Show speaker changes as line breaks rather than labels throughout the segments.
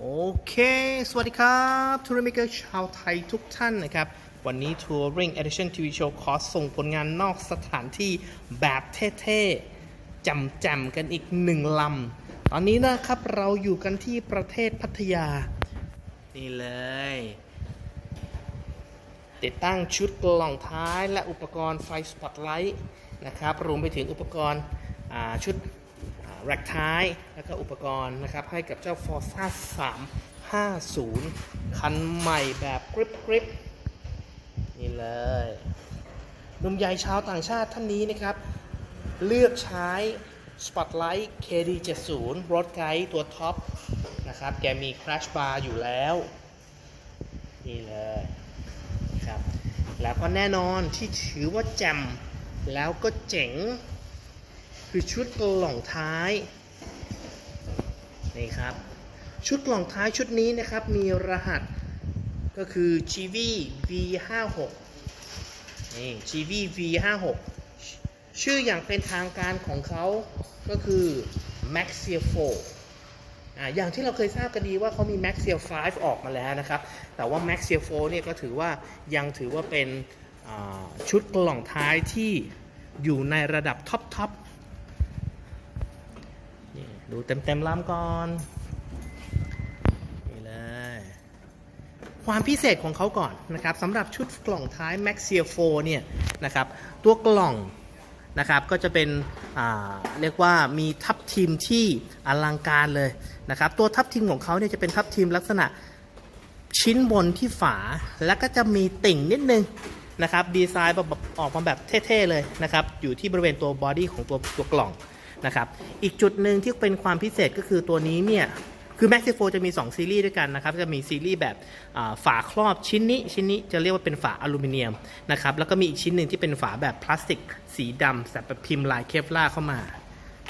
โอเค สวัสดีครับทัวร์เมเกอร์ชาวไทยทุกท่านนะครับ วันนี้ Touring Edition TV Show ขอส่งผลงานนอกสถานที่แบบเท่ๆจำๆกันอีกหนึ่งลำ ตอนนี้นะครับเราอยู่กันที่ประเทศพัทยา นี่เลย ติดตั้งชุดกล่องท้ายและอุปกรณ์ไฟสปอตไลท์นะครับ รวมไปถึงอุปกรณ์ชุด แร็กท้าย แล้วก็อุปกรณ์นะครับ ให้กับเจ้า Forza 350 คันใหม่แบบกริบกริบนี่เลยหนุ่มใหญ่ชาวต่างชาติท่านนี้นะครับ เลือกใช้ Spotlight KD70 รถไกด์ตัวท็อปนะครับ แกมี Crash Bar อยู่แล้ว นี่เลยครับ แล้วก็แน่นอนที่ถือว่าแจ่มแล้วก็เจ๋ง คือชุดกล่องท้ายนี่ครับชุดกล่องท้ายชุดนี้นะครับมีรหัสก็คือ GV V56 นี่ GV V56 ชื่ออย่างเป็นทางการของเขาก็คือ Maxia 4อ่าอย่างที่เราเคยทราบกันดีว่าเขามี Maxia 5 ออกมาแล้วนะครับ แต่ว่า Maxia 4เนี่ยก็ถือว่ายังถือว่าเป็นชุดกล่องท้ายที่อยู่ในระดับท็อปท็อป ดูเต็มเต็มๆลำก่อนนี่เลย ความพิเศษของเขาก่อนนะครับสำหรับชุดกล่องท้าย Maxia 4เนี่ยนะครับ ตัวกล่องนะครับก็จะเป็นเรียกว่ามีทับทิมที่อลังการเลยนะครับ ตัวทับทิมของเขาเนี่ยจะเป็นทับทิมลักษณะชิ้นบนที่ฝาแล้วก็จะมีติ่งนิดนึงนะครับดีไซน์แบบออกมาแบบเท่ ๆ เลยนะครับ อยู่ที่บริเวณตัวบอดี้ของตัวตัวกล่อง นะครับ อีกจุดหนึ่งที่เป็นความพิเศษก็คือตัวนี้เนี่ย คือ Max 4จะมี 2 ซีรีส์ด้วยกันนะครับ จะมีซีรีส์แบบฝาครอบชิ้นนี้ ชิ้นนี้จะเรียกว่าเป็นฝาอลูมิเนียมนะครับ แล้วก็มีอีกชิ้นหนึ่งที่เป็นฝาแบบพลาสติก สีดำแบบพิมพ์ลายเคฟล่าเข้ามา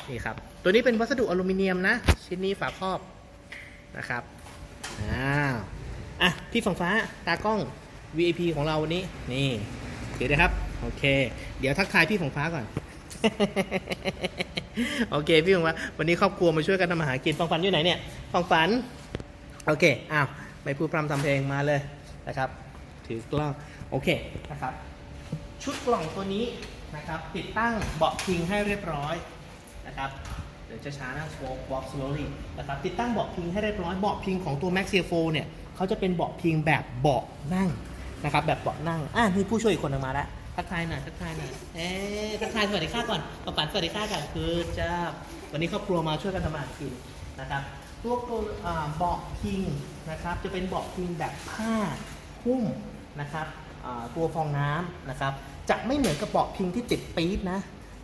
นี่ครับ ตัวนี้เป็นวัสดุอลูมิเนียมนะ ชิ้นนี้ฝาครอบนะครับ อ้าว อะ พี่ฝั่งฟ้า ตากล้อง VIP ของเราวันนี้ นี่เดี๋ยวนะครับ โอเค เดี๋ยวทักทายพี่ฝั่งฟ้าก่อน โอเคพี่ฝั่งฟ้าวันนี้ครอบครัวมาช่วยกันทำอาหารกินฟังฝันอยู่ไหนเนี่ยฟังฝันโอเคอ้าวไม่พูดพร่ำทำเพลงมาเลยนะครับ ถือกล้องโอเคนะครับ ชุดกล่องตัวนี้นะครับ ติดตั้งเบาะพิงให้เรียบร้อยนะครับเดี๋ยวจะช้านะ walk walk slowly นะครับติดตั้งเบาะพิงให้เรียบร้อยเบาะพิงของตัว Maxia 4เนี่ยเขาจะเป็นเบาะพิงแบบเบาะนั่งนะครับแบบเบาะนั่งอะมีผู้ช่วยอีกคนนึงมาแล้ว ทักทายหน่อยทักทายหน่อยเอ๊ะทักทายสวัสดีค่ะก่อนปะปันสวัสดีค่ะก่อนคือจะวันนี้ครอบครัวมาช่วยกันทำอาหารกินนะครับตัวตัวเบาะพิงนะครับ จะเป็นเบาะพิงแบบผ้าหุ้มนะครับตัวฟองน้ำนะครับ จะไม่เหมือนกับเบาะพิงที่ติดปี๊บนะ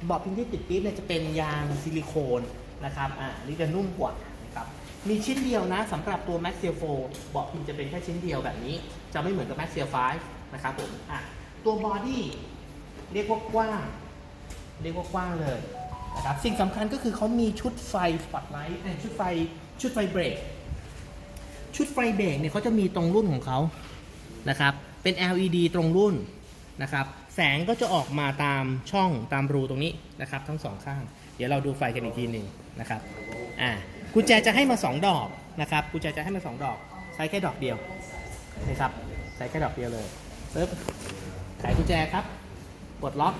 เบาะพิงที่ติดปี๊บเนี่ยจะเป็นยางซิลิโคนนะครับอ่านี่จะนุ่มกว่านะครับมีชิ้นเดียวนะสำหรับตัว Maxia 4เบาะพิงจะเป็นแค่ชิ้นเดียวแบบนี้ จะไม่เหมือนกับ Maxia 5นะครับผมอะ ตัวบอดี้เรียกว่ากว้างเรียกว่ากว้างเลยนะครับสิ่งสำคัญก็คือเขามีชุดไฟสปอตไลท์ชุดไฟชุดไฟเบรกชุดไฟเบรกเนี่ยเขาจะมีตรงรุ่นของเขานะครับเป็น LED ตรงรุ่นนะครับแสงก็จะออกมาตามช่องตามรูตรงนี้นะครับทั้งสองข้าง เดี๋ยวเราดูไฟกันอีกทีหนึ่งนะครับอ่ากุญแจจะให้มา 2 ดอกนะครับกุญแจจะให้มา 2 ดอก ใช้แค่ดอกเดียวนะครับใช้แค่ดอกเดียวเลยปึ๊บ ไขกุญแจครับ กดล็อก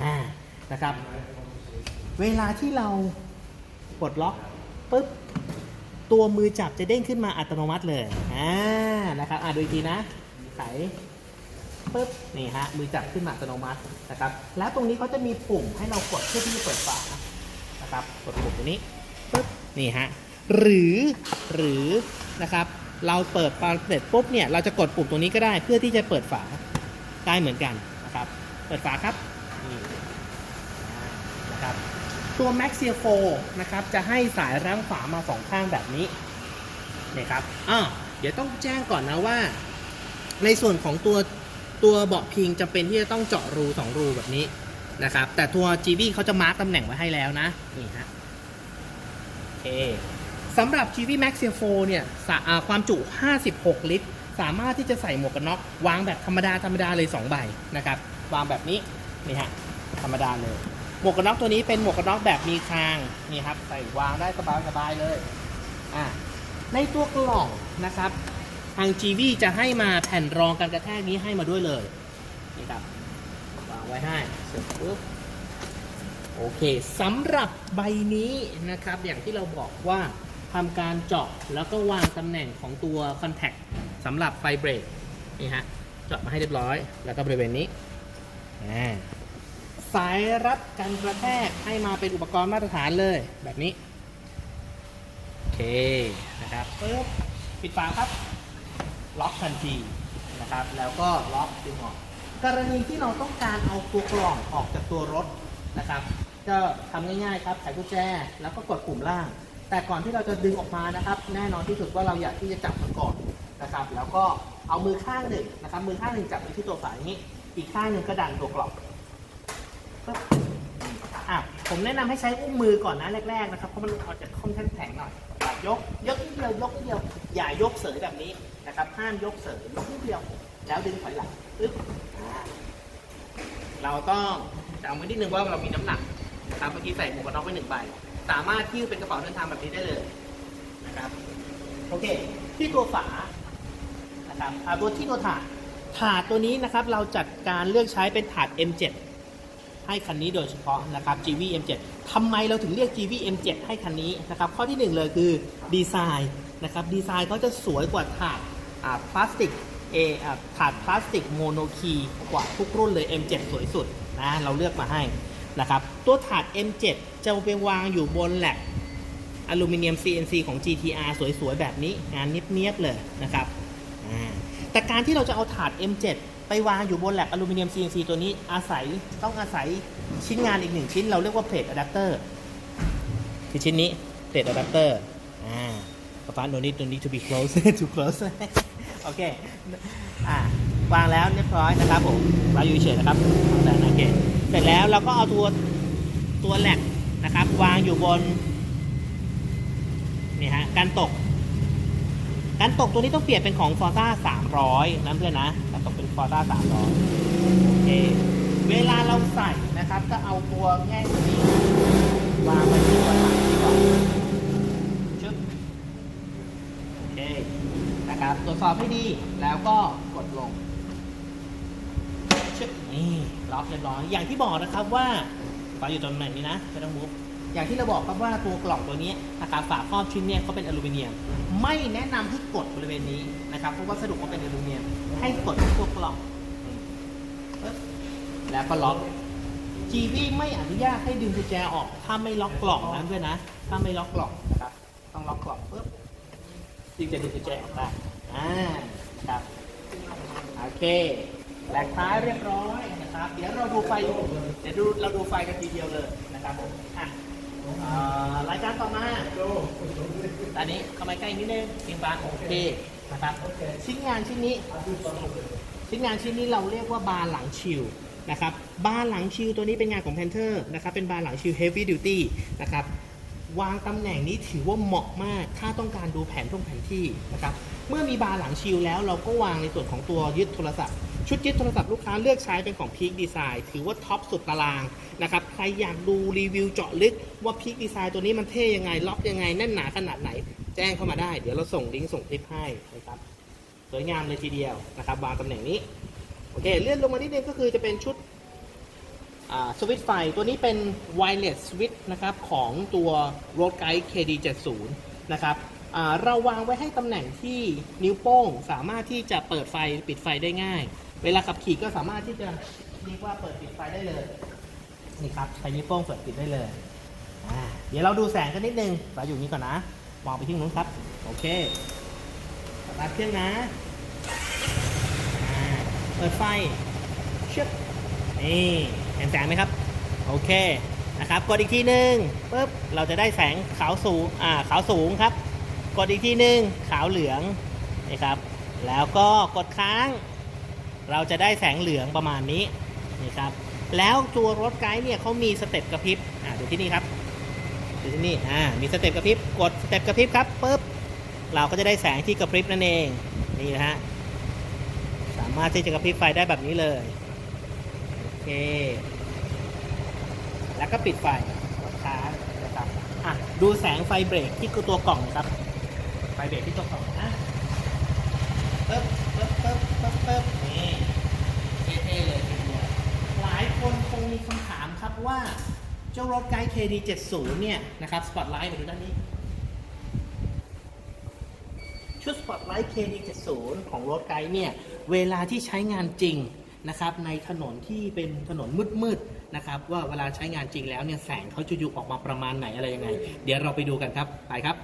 อ่านะครับ เวลาที่เรากดล็อกปุ๊บตัวมือจับจะเด้งขึ้นมาอัตโนมัติเลยอ่านะครับอ่าดูอีกทีนะไขปุ๊บนี่ฮะมือจับขึ้นมาอัตโนมัตินะครับ แล้วตรงนี้เขาจะมีปุ่มให้เรากดเพื่อที่จะเปิดฝานะครับกดปุ่มตรงนี้ปุ๊บนี่ฮะหรือหรือนะครับ เราเปิดฝาเสร็จปุ๊บเนี่ยเราจะกดปุ่มตรงนี้ก็ได้เพื่อที่จะเปิดฝา ได้เหมือนกันนะครับเปิดฝาครับนะครับ ตัว Maxia 4นะครับจะให้สายรั้งฝามาสองข้างแบบนี้นี่ครับอ่าเดี๋ยวต้องแจ้งก่อนนะว่า ในส่วนของตัวตัวเบาะพิงจำเป็นที่จะต้องเจาะรูสองรูแบบนี้นะครับ แต่ตัว GB เขาจะมาร์กตำแหน่งไว้ให้แล้วนะนี่ฮะโอเคสำหรับ GV Maxia 4เนี่ยความจุ 56 ลิตร สามารถที่จะใส่หมวกกันน็อกวางแบบธรรมดาธรรมดาเลย2ใบนะครับวางแบบนี้นี่ฮะธรรมดาเลย หมวกกันน็อกตัวนี้เป็นหมวกกันน็อกแบบมีคางนี่ครับใส่วางได้สบายสบายเลยอะในตัวกล่องนะครับทาง GV จะให้มาแผ่นรองการกระแทกนี้ให้มาด้วยเลยนี่ครับวางไว้ให้เสร็จปุ๊บโอเคสำหรับใบนี้นะครับ อย่างที่เราบอกว่าทำการเจาะแล้วก็วางตำแหน่งของตัวคอนแทค สำหรับไฟเบรกนี่ฮะเจาะมาให้เรียบร้อย แล้วก็บริเวณนี้สายรัดกันกระแทกให้มาเป็นอุปกรณ์มาตรฐานเลยแบบนี้ โอเคนะครับปึ๊บปิดฝาครับ ล็อกทันทีนะครับ แล้วก็ล็อกดึงออกกรณีที่เราต้องการเอาตัวกล่องออกจากตัวรถนะครับ ก็ทำง่ายๆครับไขกุญแจ แล้วก็กดปุ่มล่าง แต่ก่อนที่เราจะดึงออกมานะครับ แน่นอนที่สุดว่าเราอยากที่จะจับมันก่อน นะครับ แล้วก็เอามือข้างหนึ่งนะครับ มือข้างหนึ่งจับไปที่ตัวฝาอย่างนี้ อีกข้างหนึ่งก็ดันตัวกล่องปึ๊บอะผมแนะนำให้ใช้อุ้งมือก่อนนะแรกๆนะครับเพราะมันอาจจะค่อนข้างแข็งหน่อยยกยกนิดเดียวยกนิดเดียว อย่ายกเสยแบบนี้นะครับห้ามยกเสยยกนิดเดียว แล้วดึงถอยหลังปึ๊บเราต้องจำไว้นิดนึงว่าเรามีน้ำหนักนะครับเมื่อกี้ใส่หมวกกันน็อกไปหนึ่งใบสามารถที่เป็นกระเป๋าเดินทางแบบนี้ได้เลยนะครับโอเค ที่ตัวฝา นะครับอ่าตัวที่ตัวถาดถาดตัวนี้นะครับเราจัดการเลือกใช้เป็นถาด M7 ให้คันนี้โดยเฉพาะนะครับ GV M7 ทำไมเราถึงเรียก GV M7 ให้คันนี้นะครับ ข้อที่หนึ่งเลยคือดีไซน์นะครับดีไซน์เขาจะสวยกว่าถาดพลาสติกเออถาดพลาสติกโมโนคีกว่าทุกรุ่นเลย M7 สวยสุดนะเราเลือกมาให้นะครับ ตัวถาด M7 จะไปวางอยู่บนแหลกอลูมิเนียม CNC ของ GTR สวยๆ แบบนี้งานเนียบๆเลยนะครับ แต่การที่เราจะเอาถาด M7 ไปวางอยู่บนแหลกอลูมิเนียม CNC ตัวนี้อาศัยต้องอาศัยชิ้นงานอีกหนึ่งชิ้น เราเรียกว่าเพลทอะแดปเตอร์คือชิ้นนี้เพลทอะแดปเตอร์อ่าประฟาน no need no need to be close to close โอเคอ่าวางแล้วเรียบร้อยนะครับผมวางอยู่เฉยนะครับแต่โอเคเสร็จแล้วเราก็เอาตัวตัวแหลกนะครับ วางอยู่บนนี่ฮะการตก การตกตัวนี้ต้องเปลี่ยนเป็นของ f o r z a 300นะเพื่อนนะการตกเป็น f o r z a 300โอเค เวลาเราใส่นะครับ ก็เอาตัวแง่งตัวนี้วางไว้ที่ตัวถังนี้ก่อนชึบโอเคนะครับ ตรวจสอบให้ดีแล้วก็กดลงชึบนี่ล็อกเรียบร้อยอย่างที่บอกนะครับว่าฝาอยู่ตรงไหนนี้นะไม่ต้องมุฟอย่างที่เราบอกครับว่าตัวกล่องตัวนี้นะครับฝาครอบชิ้นเนี่ยเขาเป็นอลูมิเนียม ไม่แนะนำให้กดบริเวณนี้นะครับเพราะวัสดุเขาเป็นอลูมิเนียมให้กดที่ตัวกล่องปึ๊บแล้วก็ล็อก GV ไม่อนุญาตให้ดึงกุญแจออกถ้าไม่ล็อกกล่องนะเพื่อนนะ ถ้าไม่ล็อกกล่องนะครับต้องล็อกกล่องปึ๊บจึงจะดึงกุญแจออกได้อ่าครับโอเคแหลกท้ายเรียบร้อยนะครับ เดี๋ยวเราดูไฟเดี๋ยวดูเราดูไฟกันทีเดียวเลยนะครับผมอะเอ่อ รายการต่อมาตอนนี้เข้ามาใกล้นิดนึงเพียงปาโอเคนะครับชิ้นงานชิ้นนี้ชิ้นงานชิ้นนี้เราเรียกว่าบาร์หลังชิลนะครับบาร์หลังชิลตัวนี้เป็นงานของแพนเทอร์นะครับเป็นบาร์หลังชิลเฮฟวี่ดิวตี้นะครับวางตำแหน่งนี้ถือว่าเหมาะมาก ถ้าต้องการดูแผนตรงแผนที่นะครับ เมื่อมีบาร์หลังชิลแล้วเราก็วางในส่วนของตัวยึดโทรศัพท์ ชุดยึดโทรศัพท์ลูกค้าเลือกใช้เป็นของ Peak Design ถือว่าท็อปสุดตารางนะครับ ใครอยากดูรีวิวเจาะลึกว่า Peak Design ตัวนี้มันเท่ยังไง ล็อกยังไง แน่นหนาขนาดไหน แจ้งเข้ามาได้ เดี๋ยวเราส่งลิงก์ส่งคลิปให้นะครับสวยงามเลยทีเดียวนะครับวางตำแหน่งนี้ โอเค เลื่อนลงมานิดนึงก็คือจะเป็นชุดสวิตช์ไฟ ตัวนี้เป็น wireless switch นะครับของตัว Road Guide KD70 นะครับเราวางไว้ให้ตำแหน่งที่นิ้วโป้งสามารถที่จะเปิดไฟปิดไฟได้ง่าย เวลาขับขี่ก็สามารถที่จะเรียกว่าเปิดปิดไฟได้เลย นี่ครับใช้นิ้วโป้งเปิดปิดได้เลย เดี๋ยวเราดูแสงกันนิดนึงเราอยู่นี้ก่อนนะ มองไปที่นู้นครับ โอเคสตาร์ทเครื่องนะ เปิดไฟชึบนี่เห็นแสงไหมครับ โอเค นะครับ กดอีกทีหนึ่งปุ๊บ เราจะได้แสงขาวสูง อ่า ขาวสูงครับ กดอีกทีหนึ่งขาวเหลือง นี่ครับ แล้วก็กดค้าง เราจะได้แสงเหลืองประมาณนี้นี่ครับแล้วตัวรถไกด์เนี่ยเขามีสเต็ปกระพริบอ่าดูที่นี่ครับดูที่นี่อ่ามีสเต็ปกระพริบกดสเต็ปกระพริบครับปุ๊บเราก็จะได้แสงที่กระพริบนั่นเองนี่นะฮะสามารถที่จะกระพริบไฟได้แบบนี้เลยโอเค แล้วก็ปิดไฟกดค้างนะครับอะดูแสงไฟเบรกที่คือตัวกล่องครับไฟเบรกที่ตรงฝั่องนะปึ๊บปึ๊บปึ๊บปึ๊บปึ๊บ นี่เท่ๆเลยทีเดียวหลายคนคงมีคำถามครับว่าเจ้ารถไกด์ KD70 เนี่ยนะครับสปอตไลท์มาดูด้านนี้ ชุด Spotlight KD70 ของรถไกด์เนี่ย เวลาที่ใช้งานจริงนะครับในถนนที่เป็นถนนมืดๆนะครับ ว่าเวลาใช้งานจริงแล้วเนี่ยแสงเขาจะอยู่ออกมาประมาณไหนอะไรยังไง เดี๋ยวเราไปดูกันครับ ไปครับ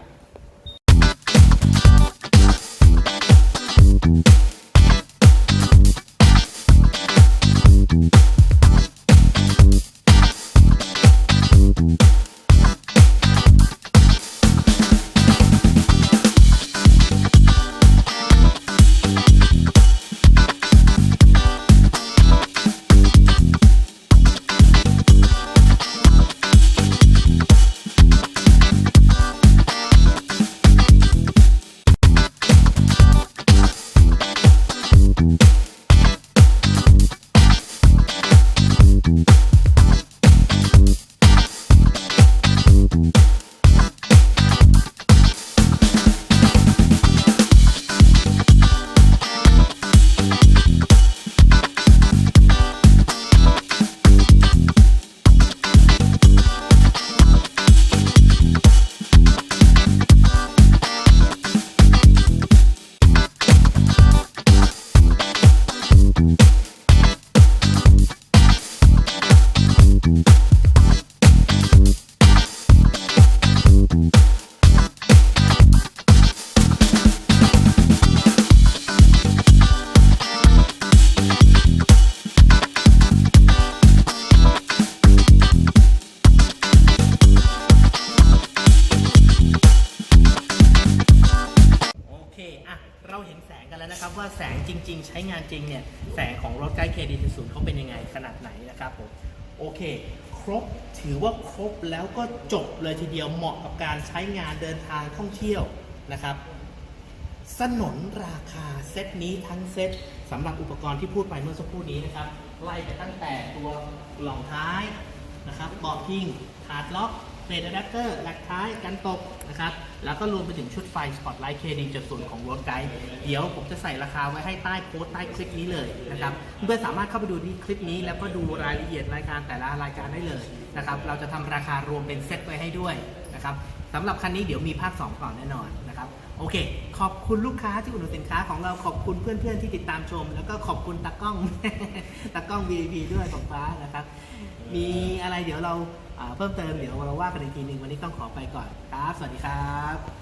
จริงเนี่ยแสงของรถใกล้ KD70 เขาเป็นยังไงขนาดไหนนะครับผมโอเค ครบถือว่าครบแล้วก็จบเลยทีเดียวเหมาะกับการใช้งานเดินทางท่องเที่ยวนะครับ สนนราคาเซตนี้ทั้งเซตสำหรับอุปกรณ์ที่พูดไปเมื่อสักครู่นี้นะครับ ไล่ไปตั้งแต่ตัวกล่องท้ายนะครับเบาะพิงถาดล็อก เฟดอะแดปเตอร์หลักท้ายกันตกนะครับ แล้วก็รวมไปถึงชุดไฟ Spotlight KD 70ของรถไกด์เดี๋ยวผมจะใส่ราคาไว้ให้ใต้โค้ดใต้คลิปนี้เลยนะครับเพื่อนสามารถเข้าไปดูที่คลิปนี้ แล้วก็ดูรายละเอียดรายการแต่ละรายการได้เลยนะครับ เราจะทำราคารวมเป็นเซตไว้ให้ด้วยนะครับสำหรับคันนี้เดี๋ยวมีภาค2ก่อนแน่นอนนะครับ โอเค ขอบคุณลูกค้าที่อุดหนุนสินค้าของเราขอบคุณเพื่อนๆที่ติดตามชม แล้วก็ขอบคุณตากล้องตากล้อง VIP ด้วยของฟ้านะครับ มีอะไรเดี๋ยวเรา เพิ่มเติมเดี๋ยวเราว่ากันอีกทีหนึ่งวันนี้ต้องขอไปก่อนครับ สวัสดีครับ